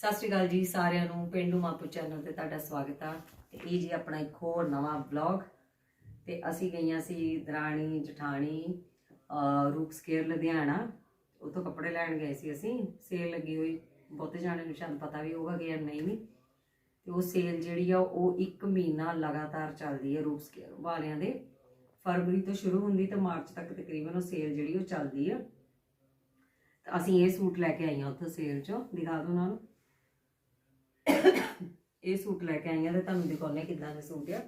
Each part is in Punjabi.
ਸਤਿ ਸ਼੍ਰੀ ਅਕਾਲ ਜੀ ਸਾਰਿਆਂ ਨੂੰ, ਪਿੰਡੂ ਮਾਪੂ ਚੈਨਲ ਤੇ ਤੁਹਾਡਾ ਸਵਾਗਤ ਆ। ਤੇ ਇਹ ਜੀ ਆਪਣਾ ਇੱਕ ਹੋਰ ਨਵਾਂ ਵਲੌਗ ਤੇ ਅਸੀਂ ਗਈਆਂ ਸੀ ਦਰਾਣੀ, ਜਠਾਣੀ, ਅਹ ਰੂਪ ਸਕੇਅਰ ਲੁਧਿਆਣਾ। ਉੱਥੋਂ ਕੱਪੜੇ ਲੈਣ ਗਏ ਸੀ ਅਸੀਂ। ਸੇਲ ਲੱਗੀ ਹੋਈ। ਬਹੁਤੇ ਜਾਣੇ ਨੂੰ ਸ਼ਾਇਦ ਪਤਾ ਵੀ ਹੋਗਾ ਕਿ ਜਾਂ ਨਹੀਂ ਵੀ। ਤੇ ਉਹ ਸੇਲ ਜਿਹੜੀ ਆ, ਉਹ 1 ਮਹੀਨਾ ਲਗਾਤਾਰ ਚੱਲਦੀ ਹੈ ਰੂਪ ਸਕੇਅਰ ਵਾਲਿਆਂ ਦੇ। ਫਰਵਰੀ ਤੋਂ ਸ਼ੁਰੂ ਹੁੰਦੀ ਤੇ ਮਾਰਚ ਤੱਕ ਤਕਰੀਬਨ ਉਹ ਸੇਲ ਜਿਹੜੀ ਉਹ ਚੱਲਦੀ ਆ। ਤਾਂ ਅਸੀਂ ਇਹ ਸੂਟ ਲੈ ਕੇ ਆਈਆਂ ਉੱਥੋਂ ਸੇਲ ਚੋਂ। ਦਿਖਾ ਦਿਓ ਨੂੰ। ਇਹ ਸੂਟ ਲੈ ਕੇ ਆਈਆਂ ਤੇ ਤੁਹਾਨੂੰ ਦਿਖਾਉਣੇ ਕਿੱਦਾਂ ਦੇ ਸੂਟ ਆ।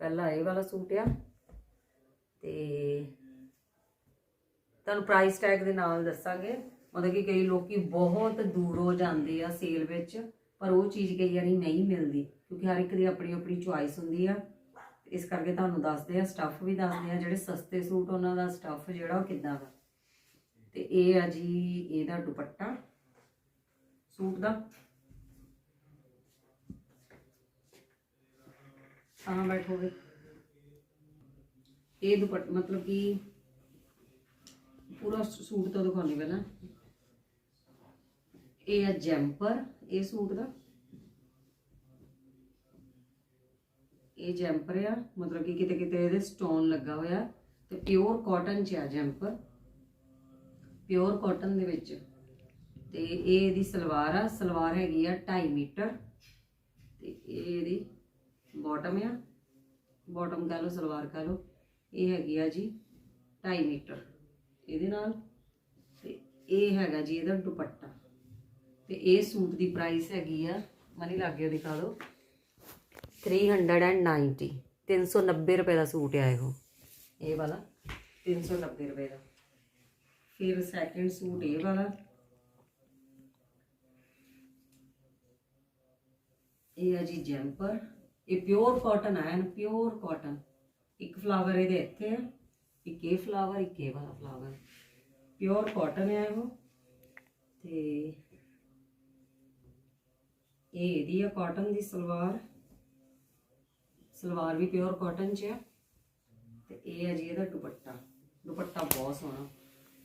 ਪਹਿਲਾ ਇਹ ਵਾਲਾ ਸੂਟ ਆ ਤੇ ਤੁਹਾਨੂੰ ਪ੍ਰਾਈਸ ਟੈਗ ਦੇ ਨਾਲ ਦੱਸਾਂਗੇ। ਮਤਲਬ ਕਿ ਕਈ ਲੋਕੀ ਬਹੁਤ ਦੂਰੋਂ ਜਾਂਦੇ ਆ ਸੇਲ ਵਿੱਚ, ਪਰ ਉਹ ਚੀਜ਼ ਕਈ ਵਾਰੀ ਨਹੀਂ ਮਿਲਦੀ ਕਿਉਂਕਿ ਹਰ ਇੱਕ ਦੀ ਆਪਣੀ ਆਪਣੀ ਚੁਆਇਸ ਹੁੰਦੀ ਆ। ਇਸ ਕਰਕੇ ਤੁਹਾਨੂੰ ਦੱਸਦੇ ਆ ਸਟੱਫ ਵੀ ਦੱਸਦੇ ਆ, ਜਿਹੜੇ ਸਸਤੇ ਸੂਟ ਉਹਨਾਂ ਦਾ ਸਟੱਫ ਜਿਹੜਾ ਉਹ ਕਿੱਦਾਂ ਦਾ। ਤੇ ਇਹ ਆ ਜੀ, ਇਹਦਾ ਦੁਪੱਟਾ। ਸੂਟ ਦਾ। ਹਾਂ ਬੈਠੋਗੇ ਇਹ ਦੁਪੱਟਾ, ਮਤਲਬ ਕਿ ਪੂਰਾ ਸੂਟ ਤੋਂ ਦਿਖਾਉਣੀ ਪਹਿਲਾਂ। ਇਹ ਹੈ ਜੈਂਪਰ, ਇਹ ਸੂਟ ਦਾ। ਇਹ ਜੈਂਪਰ ਆ, ਮਤਲਬ ਕਿ ਕਿਤੇ ਕਿਤੇ ਇਹਦੇ ਸਟੋਨ ਲੱਗਾ ਹੋਇਆ। ਤੇ ਪਿਓਰ ਕਾਟਨ ਚ ਆ ਜੈਂਪਰ। ਪਿਓਰ ਕਾਟਨ ਦੇ ਵਿੱਚ। ਤੇ ਇਹ ਇਹਦੀ ਸਲਵਾਰ ਆ, ਸਲਵਾਰ ਹੈਗੀ ਆ 2.5 ਮੀਟਰ ਤੇ ਇਹ ਇਹਦੀ ਬਾਟਮ ਆ। ਬਾਟਮ ਕਹ ਲਓ, ਸਲਵਾਰ ਕਹ ਲਓ, ਇਹ ਹੈਗੀ ਆ ਜੀ 2.5 ਮੀਟਰ ਇਹਦੇ ਨਾਲ ਤੇ ਇਹ ਹੈਗਾ ਜੀ ਇਹਦਾ ਦੁਪੱਟਾ। ਤੇ ਇਹ ਸੂਟ ਦੀ ਪ੍ਰਾਈਸ ਹੈਗੀ ਆ, ਮਨੀ ਲੱਗੇ ਦਿਖਾ ਦਿਓ 390 390 ਰੁਪਏ ਦਾ ਸੂਟ ਆ ਇਹੋ, ਇਹ ਵਾਲਾ 390 ਰੁਪਏ ਦਾ। ਫਿਰ ਸੈਕਿੰਡ ਸੂਟ ਇਹ ਵਾਲਾ ਇਹ ਹੈ ਜੀ ਜੈਂਪਰ ਇਹ ਪਿਓਰ ਕਾਟਨ ਹੈ ਨਾ ਪਿਓਰ ਕਾਟਨ ਇੱਕ ਫਲਾਵਰ ਇਹਦੇ ਇੱਥੇ ਹੈ ਇੱਕ ਇਹ ਫਲਾਵਰ ਇੱਕ ਇਹ ਵਾਲਾ ਫਲਾਵਰ ਪਿਓਰ ਕਾਟਨ ਹੈ ਉਹ ਤੇ ਇਹ ਇਹਦੀ ਹੈ ਕਾਟਨ ਦੀ ਸਲਵਾਰ। ਸਲਵਾਰ ਵੀ ਪਿਓਰ ਕਾਟਨ ਚ ਹੈ ਤੇ ਇਹ ਹੈ ਜੀ ਇਹਦਾ ਦੁਪੱਟਾ। ਦੁਪੱਟਾ ਬਹੁਤ ਸੋਹਣਾ।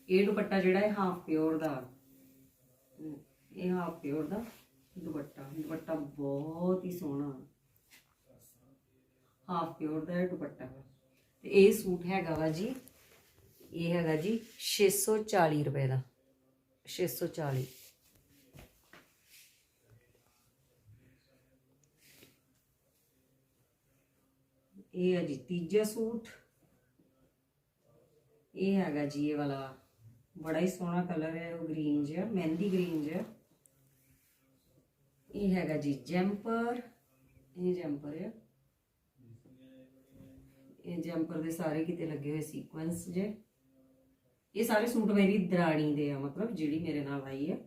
ਇਹ ਦੁਪੱਟਾ ਜਿਹੜਾ ਹੈ ਹਾਫ ਪਿਓਰ ਦਾ। ਇਹ ਹਾਫ ਪਿਓਰ ਦਾ। ਦੁਪੱਟਾ ਦੁਪੱਟਾ ਬਹੁਤ ਹੀ ਸੋਹਣਾ। ਹਾਫ ਪਿਓਰ ਦਾ ਦੁਪੱਟਾ ਤੇ ਇਹ ਸੂਟ ਹੈਗਾ ਵਾ ਜੀ, ਇਹ ਹੈਗਾ ਜੀ 640 ਰੁਪਏ ਦਾ। 640 ਇਹ ਹੈ ਜੀ ਤੀਜਾ ਸੂਟ। ਇਹ ਹੈਗਾ ਜੀ ਇਹ ਵਾਲਾ। ਬੜਾ ਹੀ ਸੋਹਣਾ ਕਲਰ ਹੈ, ਉਹ ਗ੍ਰੀਨ ਜਿਹਾ, ਮਹਿੰਦੀ ਗ੍ਰੀਨ ਜਿਹਾ। ਇਹ ਹੈਗਾ ਜੀ ਜੈਂਪਰ, ਇਹ ਜੈਂਪਰ ਹੈ ਇਹ ਜੈਂਪਰ ਦੇ ਸਾਰੇ ਕਿਤੇ ਲੱਗੇ ਹੋਏ ਸੀਕੁਐਂਸ ਜੇ। ਇਹ ਸਾਰੇ ਸੂਟ ਮੇਰੀ ਦਰਾਣੀ ਦੇ ਆ, ਮਤਲਬ ਜਿਹੜੀ ਮੇਰੇ ਨਾਲ ਆਈ ਹੈ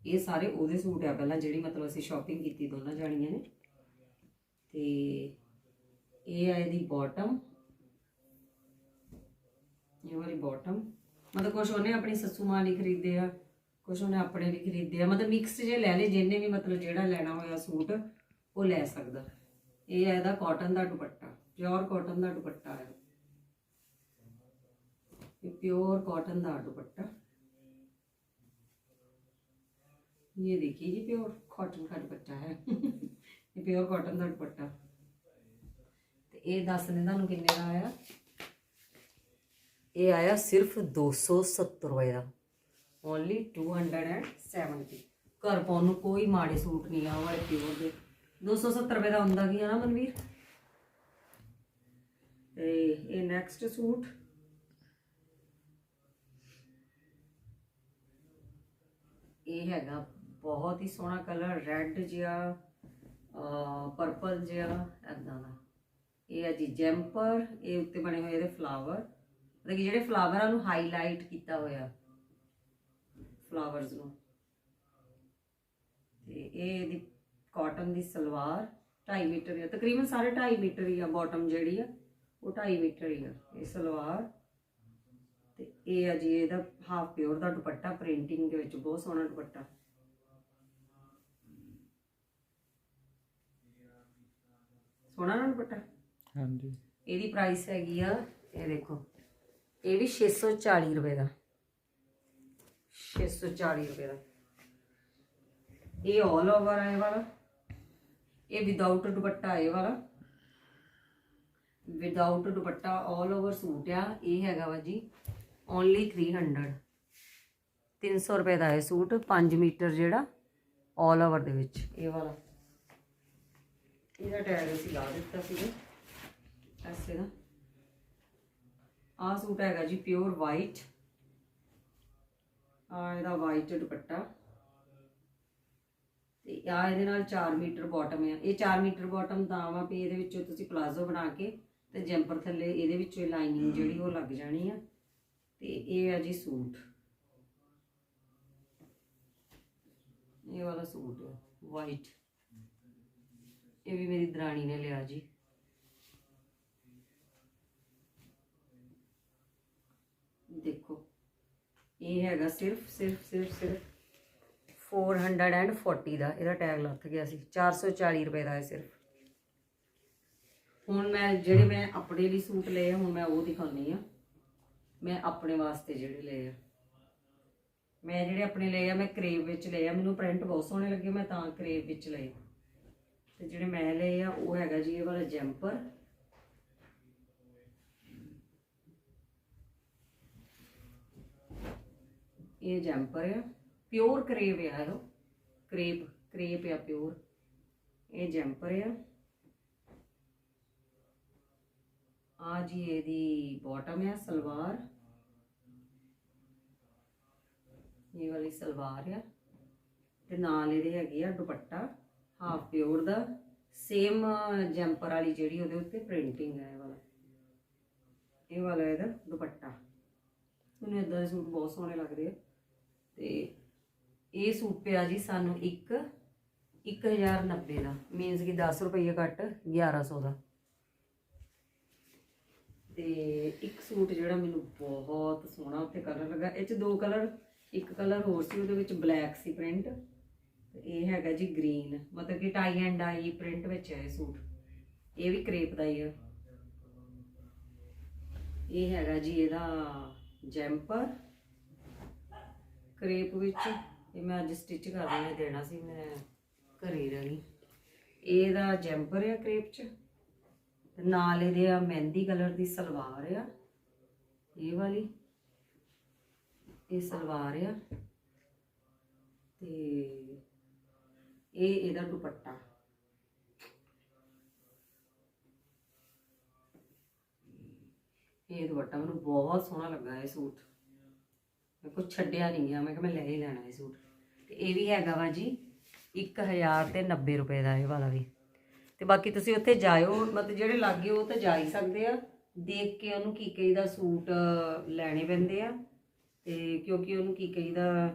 ਇਹ ਸਾਰੇ ਉਹਦੇ ਸੂਟ ਆ ਪਹਿਲਾਂ, ਜਿਹੜੀ ਮਤਲਬ ਅਸੀਂ ਸ਼ਾਪਿੰਗ ਕੀਤੀ, ਦੋਨਾਂ ਜਾਣੀਆਂ ਨੇ। ਤੇ ਇਹ ਆ ਇਹਦੀ ਬਾਟਮ ਇਹ ਵਾਲੀ ਬਾਟਮ ਮਤਲਬ ਕੁਛ ਉਹਨੇ ਆਪਣੀ ਸੱਸੂ ਮਾਂ ਲਈ ਖਰੀਦੇ ਆ। ਕੁਛ ਉਹਨੇ ਆਪਣੇ ਲਈ ਖਰੀਦੇ ਆ ਮਤਲਬ ਮਿਕਸ ਜੇ ਲੈ ਲੇ ਜਿੰਨੇ ਵੀ ਮਤਲਬ ਜਿਹੜਾ ਲੈਣਾ ਹੋਇਆ ਸੂਟ ਉਹ ਲੈ ਸਕਦਾ ਇਹ ਹੈ ਇਹਦਾ ਕਾਟਨ ਦਾ ਦੁਪੱਟਾ ਪਿਓਰ ਕਾਟਨ ਦਾ ਦੁਪੱਟਾ ਹੈ ਇਹ ਪਿਓਰ ਕਾਟਨ ਦਾ ਦੁਪੱਟਾ ये देखिए जी प्योर कॉटन का दुपट्टा है ये प्योर कॉटन ਦਾ ਦੁਪੱਟਾ ਤੇ ਇਹ ਦੱਸ ਨੇ ਤੁਹਾਨੂੰ ਕਿੰਨੇ ਦਾ ਆਇਆ ਇਹ ਆਇਆ ਸਿਰਫ 270 ਰੁਪਏ ਦਾ ਓਨਲੀ 270 ਘਰ ਪਾਉਣ ਨੂੰ ਕੋਈ ਮਾੜੇ ਸੂਟ ਨਹੀਂ ਆ ਵਾਲੇ ਪਿਓਰ ਦੇ। 270 ਰੁਪਏ ਦਾ ਹੁੰਦਾ ਕੀ ਆ ਨਾ ਮਨਵੀਰ? ਤੇ ਇਹ ਨੈਕਸਟ ਸੂਟ। ਇਹ ਹੈਗਾ ਬਹੁਤ ਹੀ ਸੋਹਣਾ ਕਲਰ ਰੈੱਡ ਜਿਹਾ ਪਰਪਲ ਜਿਹਾ ਐਦਾਂ ਦਾ। ਇਹ ਹੈ ਜੀ ਜੈਂਪਰ ਇਹ ਉੱਤੇ ਬਣੇ ਹੋਏ ਇਹਦੇ ਫਲਾਵਰ ਮਤਲਬ ਕਿ ਜਿਹੜੇ ਫਲਾਵਰਾਂ ਨੂੰ ਹਾਈਲਾਈਟ ਕੀਤਾ ਹੋਇਆ। ਫਲਾਵਰਸ ਨੂੰ। ਤੇ ਇਹ ਇਹਦੀ ਕਾਟਨ ਦੀ ਸਲਵਾਰ 2.5 ਮੀਟਰ ਹੈ ਤਕਰੀਬਨ ਸਾਰੇ 2.5 ਮੀਟਰ ਹੀ ਆ ਬਾਟਮ ਜਿਹੜੀ ਆ ਉਹ 2.5 ਮੀਟਰ ਹੀ ਆ ਇਹ ਸਲਵਾਰ। ਤੇ ਇਹ ਆ ਜੀ ਇਹਦਾ ਹਾਫ ਪਿਓਰ ਦਾ ਦੁਪੱਟਾ ਪ੍ਰਿੰਟਿੰਗ ਦੇ ਵਿੱਚ ਬਹੁਤ ਸੋਹਣਾ ਦੁਪੱਟਾ। ਸੋਹਣਾ ਨਾ ਦੁਪੱਟਾ? ਹਾਂਜੀ। ਇਹਦੀ ਪ੍ਰਾਈਸ ਹੈਗੀ ਆ ਇਹ ਦੇਖੋ ਇਹ ਵੀ 640 ਰੁਪਏ ਦਾ। 640 ਰੁਪਏ ਦਾ। ਇਹ ਆਲ ਓਵਰ ਹੈ ਇਹ ਵਾਲਾ। ਇਹ ਵਿਦਆਊਟ ਦੁਪੱਟਾ ਇਹ ਵਾਲਾ। Without dupatta all over suit ਆ। ਇਹ ਹੈਗਾ ਵਾ ਜੀ ਓਨਲੀ 300 300 ਰੁਪਏ ਦਾ ਇਹ ਸੂਟ 5 ਮੀਟਰ ਜਿਹੜਾ ਆਲ ਓਵਰ ਦੇ ਵਿੱਚ। ਇਹ ਵਾਲਾ। ਇਹਦਾ ਟੈਗ ਅਸੀਂ ਲਾ ਦਿੱਤਾ ਸੀ ਐਸੇ ਦਾ। ਆਹ ਸੂਟ ਹੈਗਾ ਜੀ ਪਿਓਰ ਵਾਈਟ ਆ ਇਹਦਾ ਵਾਈਟ ਦੁਪੱਟਾ। ਤੇ ਆ ਇਹਦੇ ਨਾਲ 4 ਮੀਟਰ ਬਾਟਮ ਆ। ਇਹ 4 ਮੀਟਰ ਬਾਟਮ ਤਾਂ ਵਾ ਵੀ ਇਹਦੇ ਵਿੱਚੋਂ ਤੁਸੀਂ ਪਲਾਜ਼ੋ ਬਣਾ ਕੇ ਤੇ ਜੈਂਪਰ ਥੱਲੇ ਇਹਦੇ ਵਿੱਚੋਂ ਲਾਈਨਿੰਗ ਜਿਹੜੀ ਉਹ ਲੱਗ ਜਾਣੀ ਆ। ਤੇ ਇਹ ਆ ਜੀ ਸੂਟ। ਇਹ ਵਾਲਾ ਸੂਟ ਵਾਈਟ ਇਹ ਵੀ ਮੇਰੀ ਦਰਾਣੀ ਨੇ ਲਿਆ ਜੀ ਦੇਖੋ ਇਹ ਹੈਗਾ ਸਿਰਫ ਸਿਰਫ ਸਿਰਫ ਸਿਰਫ 440 ਦਾ, ਇਹਦਾ ਟੈਗ ਲੱਥ ਗਿਆ ਸੀ। 440 ਰੁਪਏ ਦਾ ਹੈ ਸਿਰਫ। ਹੁਣ ਮੈਂ ਜਿਹੜੇ ਮੈਂ ਆਪਣੇ ਲਈ ਸੂਟ ਲਏ ਹੁਣ ਮੈਂ ਉਹ ਦਿਖਾਉਣੀ ਆ। ਮੈਂ ਆਪਣੇ ਵਾਸਤੇ ਜਿਹੜੇ ਲਏ ਆ। ਮੈਂ ਜਿਹੜੇ ਆਪਣੇ ਲਏ ਆ, ਮੈਂ ਕਰੇਵ ਵਿੱਚ ਲਏ ਆ। ਮੈਨੂੰ ਪ੍ਰਿੰਟ ਬਹੁਤ ਸੋਹਣੇ ਲੱਗੇ, ਮੈਂ ਤਾਂ ਕਰੇਵ ਵਿੱਚ ਲਏ ਤੇ ਜਿਹੜੇ ਮੈਂ ਲਏ ਆ, ਉਹ ਹੈਗਾ ਜੀ, ਇਹ ਵਾਲਾ ਜੈਂਪਰ। ਇਹ ਜੈਂਪਰ ਆ। ਪਿਓਰ ਕਰੇਵ ਆ ਇਹ। ਕਰੇਪ ਕਰੇਪ ਆ ਪਿਓਰ। ਇਹ ਜੈਂਪਰ ਆ। ਆ ਜੀ ਇਹਦੀ ਬਾਟਮ ਆ, ਸਲਵਾਰ। ਇਹ ਵਾਲੀ ਸਲਵਾਰ ਆ। ਤੇ ਨਾਲ ਇਹਦੇ ਹੈਗੇ ਆ ਦੁਪੱਟਾ ਹਾਫ ਪਿਓਰ ਦਾ। ਸੇਮ ਜੈਂਪਰ ਵਾਲੀ ਜਿਹੜੀ ਉਹਦੇ ਉੱਤੇ ਪ੍ਰਿੰਟਿੰਗ ਹੈ ਇਹ ਵਾਲਾ। ਇਹ ਵਾਲਾ ਇਹਦਾ ਦੁਪੱਟਾ। ਮੈਨੂੰ ਇਦਾਂ ਦੇ ਸੂਟ ਬਹੁਤ ਸੋਹਣੇ ਲੱਗਦੇ ਆ। ਤੇ ਇਹ ਸੂਟ ਪਿਆ ਜੀ ਸਾਨੂੰ ਇੱਕ 1090 ਦਾ। ਮੀਨਸ ਕਿ 10 ਰੁਪਏ ਘੱਟ 1100 ਦਾ। ਤੇ ਇੱਕ ਸੂਟ ਜਿਹੜਾ ਮੈਨੂੰ ਬਹੁਤ ਸੋਹਣਾ ਉੱਤੇ ਕਲਰ ਲੱਗਾ। ਇਹ ਚ ਦੋ ਕਲਰ ਇੱਕ ਕਲਰ ਹੋਰ ਸੀ, ਉਹਦੇ ਵਿੱਚ ਬਲੈਕ ਸੀ ਪ੍ਰਿੰਟ ਇਹ ਹੈਗਾ ਜੀ ਗ੍ਰੀਨ ਮਤਲਬ ਕਿ ਟਾਈ ਐਂਡ ਡਾਈ ਪ੍ਰਿੰਟ ਵਿੱਚ ਹੈ ਇਹ ਸੂਟ। ਇਹ ਵੀ ਕਰੇਪ ਦਾ ਹੀ ਹੈ ਇਹ ਹੈਗਾ ਜੀ ਇਹਦਾ ਜੈਂਪਰ। ਕਰੇਪ ਵਿੱਚ ਇਹ ਮੈਂ ਅੱਜ ਸਟਿਚ ਕਰਨ ਦੇਣਾ ਸੀ ਮੈਂ ਘਰੇ ਰਹੀ ਇਹਦਾ ਜੈਂਪਰ ਆ ਕਰੇਪ ਚ। ਤੇ ਨਾਲ ਇਹਦੇ ਆ ਮਹਿੰਦੀ ਕਲਰ ਦੀ ਸਲਵਾਰ ਆ। ਇਹ ਵਾਲੀ। ਇਹ ਸਲਵਾਰ ਆ। ਤੇ ਇਹ ਇਹਦਾ ਦੁਪੱਟਾ। ਇਹ ਦੁਪੱਟਾ ਮੈਨੂੰ ਬਹੁਤ ਸੋਹਣਾ ਲੱਗਾ ਇਹ ਸੂਟ। ਮੈਂ ਕੁਛ ਛੱਡਿਆ ਨਹੀਂ ਗਿਆ ਮੈਂ ਕਿਹਾ ਮੈਂ ਲੈ ਹੀ ਲੈਣਾ ਇਹ ਸੂਟ। ਤੇ ਇਹ ਵੀ ਹੈਗਾ ਵਾ ਜੀ 1000 ਤੇ 90 ਰੁਪਏ ਦਾ ਇਹ ਵਾਲਾ ਵੀ। ਤੇ ਬਾਕੀ ਤੁਸੀਂ ਉੱਥੇ ਜਾਇਓ, ਮਤਲਬ ਜਿਹੜੇ ਲਾਗੇ ਉਹ ਤਾਂ ਜਾ ਹੀ ਸਕਦੇ ਆ। ਦੇਖ ਕੇ ਉਹਨੂੰ ਕੀ ਕਹੀਦਾ ਸੂਟ ਲੈਣੇ ਪੈਂਦੇ ਆ। ਤੇ ਕਿਉਂਕਿ ਉਹਨੂੰ ਕੀ ਕਹੀਦਾ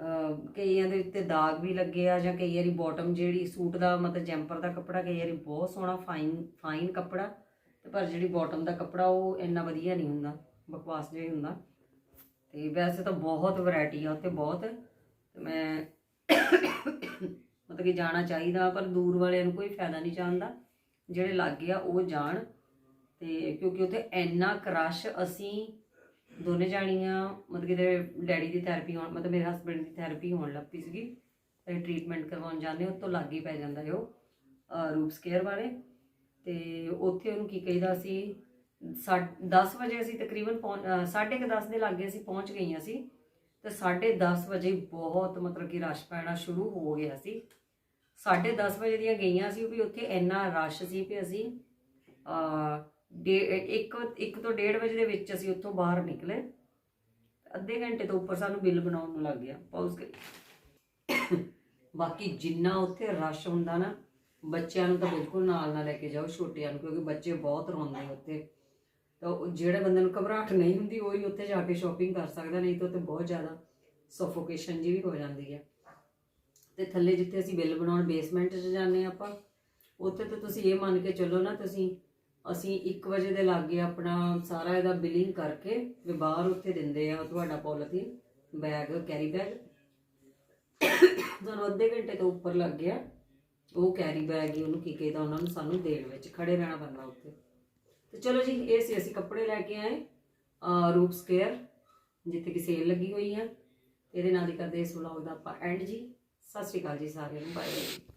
ਦਾ ਕਈਆਂ ਦੇ ਉੱਤੇ ਦਾਗ ਵੀ ਲੱਗੇ ਆ ਜਾਂ ਕਈ ਵਾਰੀ ਬਾਟਮ ਜਿਹੜੀ ਸੂਟ ਦਾ, ਮਤਲਬ ਜੈਂਪਰ ਦਾ ਕੱਪੜਾ ਕਈ ਵਾਰੀ ਬਹੁਤ ਸੋਹਣਾ ਫਾਈਨ ਫਾਈਨ ਕੱਪੜਾ। ਤੇ ਪਰ ਜਿਹੜੀ ਬਾਟਮ ਦਾ ਕੱਪੜਾ ਉਹ ਇੰਨਾ ਵਧੀਆ ਨਹੀਂ ਹੁੰਦਾ, ਬਕਵਾਸ ਜਿਹਾ ਹੀ ਹੁੰਦਾ। ਤੇ ਵੈਸੇ ਤਾਂ ਬਹੁਤ ਵੈਰਾਈਟੀ ਆ, ਉੱਥੇ ਬਹੁਤ। ਤੇ ਮੈਂ ਮਤਲਬ ਕਿ ਜਾਣਾ ਚਾਹੀਦਾ, ਪਰ ਦੂਰ ਵਾਲਿਆਂ ਨੂੰ ਕੋਈ ਫਾਇਦਾ ਨਹੀਂ ਜਾਣਦਾ ਜਿਹੜੇ ਲਾਗੇ ਆ, ਉਹ ਜਾਣ। ਤੇ ਕਿਉਂਕਿ ਉੱਥੇ ਇੰਨਾ ਕ੍ਰਸ਼ ਅਸੀਂ ਦੋਨੇ ਜਾਣੀਆਂ, ਮਤਲਬ ਕਿ ਇਹਦੇ ਡੈਡੀ ਦੀ ਥੈਰੇਪੀ ਹੋਣ, ਮਤਲਬ ਮੇਰੇ ਹਸਬੰਡ ਦੀ ਥੈਰੇਪੀ ਹੋਣ ਲੱਗ ਪਈ ਸੀਗੀ। ਤੇ ਟ੍ਰੀਟਮੈਂਟ ਕਰਵਾਉਣ ਜਾਂਦੇ, ਉਹ ਤੋਂ ਲੱਗ ਹੀ ਪੈ ਜਾਂਦਾ ਹੈ ਉਹ, ਅਹ ਰੂਪਸ ਕੇਅਰ ਵਾਲੇ। ਤੇ ਉੱਥੇ ਉਹਨੂੰ ਕੀ ਕਹੀਦਾ ਸੀ 10 ਵਜੇ ਅਸੀਂ ਤਕਰੀਬਨ 10:30 ਦੇ ਲਾਗੇ ਅਸੀਂ ਪਹੁੰਚ ਗਈਆਂ ਸੀ ਤੇ 10:30 ਵਜੇ ਬਹੁਤ ਮਤਲਬ ਕਿ ਰਸ਼ ਪੈਣਾ ਸ਼ੁਰੂ ਹੋ ਗਿਆ ਸੀ। 10:30 ਵਜੇ ਦੀਆਂ ਗਈਆਂ ਸੀ ਵੀ ਉੱਥੇ ਇੰਨਾ ਰਸ਼ ਸੀ ਕਿ ਅਸੀਂ ਅ ਇੱਕ ਇੱਕ ਤੋਂ 1:30 ਵਜੇ ਦੇ ਵਿੱਚ ਅਸੀਂ ਉੱਥੋਂ ਬਾਹਰ ਨਿਕਲੇ। ਅੱਧੇ ਘੰਟੇ ਤੋਂ ਉੱਪਰ ਸਾਨੂੰ ਬਿੱਲ ਬਣਾਉਣ ਨੂੰ ਲੱਗ ਗਿਆ ਪੌਜ਼ ਕਰੀ ਬਾਕੀ ਜਿੰਨਾ ਉੱਥੇ ਰਸ਼ ਹੁੰਦਾ ਨਾ, ਬੱਚਿਆਂ ਨੂੰ ਤਾਂ ਬਿਲਕੁਲ ਨਾਲ ਨਾ ਲੈ ਕੇ ਜਾਓ, ਛੋਟਿਆਂ ਨੂੰ, ਕਿਉਂਕਿ ਬੱਚੇ ਬਹੁਤ ਰੋਂਦੇ ਉੱਥੇ। ਤਾਂ ਉਹ ਜਿਹੜੇ ਬੰਦੇ ਨੂੰ ਘਬਰਾਹਟ ਨਹੀਂ ਹੁੰਦੀ, ਉਹ ਹੀ ਉੱਥੇ ਜਾ ਕੇ ਸ਼ਾਪਿੰਗ ਕਰ ਸਕਦਾ, ਨਹੀਂ ਤਾਂ ਉੱਥੇ ਬਹੁਤ ਜ਼ਿਆਦਾ ਸਫੋਕੇਸ਼ਨ ਜੀ ਵੀ ਹੋ ਜਾਂਦੀ ਹੈ ਤੇ ਥੱਲੇ ਜਿੱਥੇ ਅਸੀਂ ਬਿੱਲ ਬਣਾਉਣ ਬੇਸਮੈਂਟ 'ਚ ਜਾਂਦੇ ਹਾਂ ਆਪਾਂ, ਉੱਥੇ ਤਾਂ ਤੁਸੀਂ ਇਹ ਮੰਨ ਕੇ ਚੱਲੋ ਨਾ ਤੁਸੀਂ, ਅਸੀਂ 1 ਵਜੇ ਦੇ ਲਾਗੇ ਆਪਣਾ ਸਾਰਾ ਇਹਦਾ ਬਿਲਿੰਗ ਕਰਕੇ ਵੀ ਬਾਹਰ ਉੱਥੇ ਦਿੰਦੇ ਆ ਤੁਹਾਡਾ ਪੋਲੀਥੀਨ ਬੈਗ ਕੈਰੀ ਬੈਗ ਤੁਹਾਨੂੰ ਅੱਧੇ ਘੰਟੇ ਤੋਂ ਉੱਪਰ ਲੱਗ ਗਿਆ, ਉਹ ਕੈਰੀ ਬੈਗ ਹੀ ਉਹਨੂੰ ਕੀ ਕਹਿੰਦਾ, ਉਹਨਾਂ ਨੂੰ ਸਾਨੂੰ ਦੇਣ ਵਿੱਚ ਖੜੇ ਰਹਿਣਾ ਪੈਂਦਾ ਉੱਥੇ। ਤੇ ਚਲੋ ਜੀ, ਇਹ ਸੀ ਅਸੀਂ ਕੱਪੜੇ ਲੈ ਕੇ ਆਏ ਰੂਪ ਸਕੇਅਰ ਜਿੱਥੇ ਕਿ ਸੇਲ ਲੱਗੀ ਹੋਈ ਹੈ ਇਹਦੇ ਨਾਲ ਹੀ ਕਰਦੇ ਇਸ ਵਲੌਗ ਦਾ ਆਪਾਂ ਐਂਡ ਜੀ। ਸਤਿ ਸ਼੍ਰੀ ਅਕਾਲ ਜੀ ਸਾਰਿਆਂ ਨੂੰ ਬਾਏ ਬਾਏ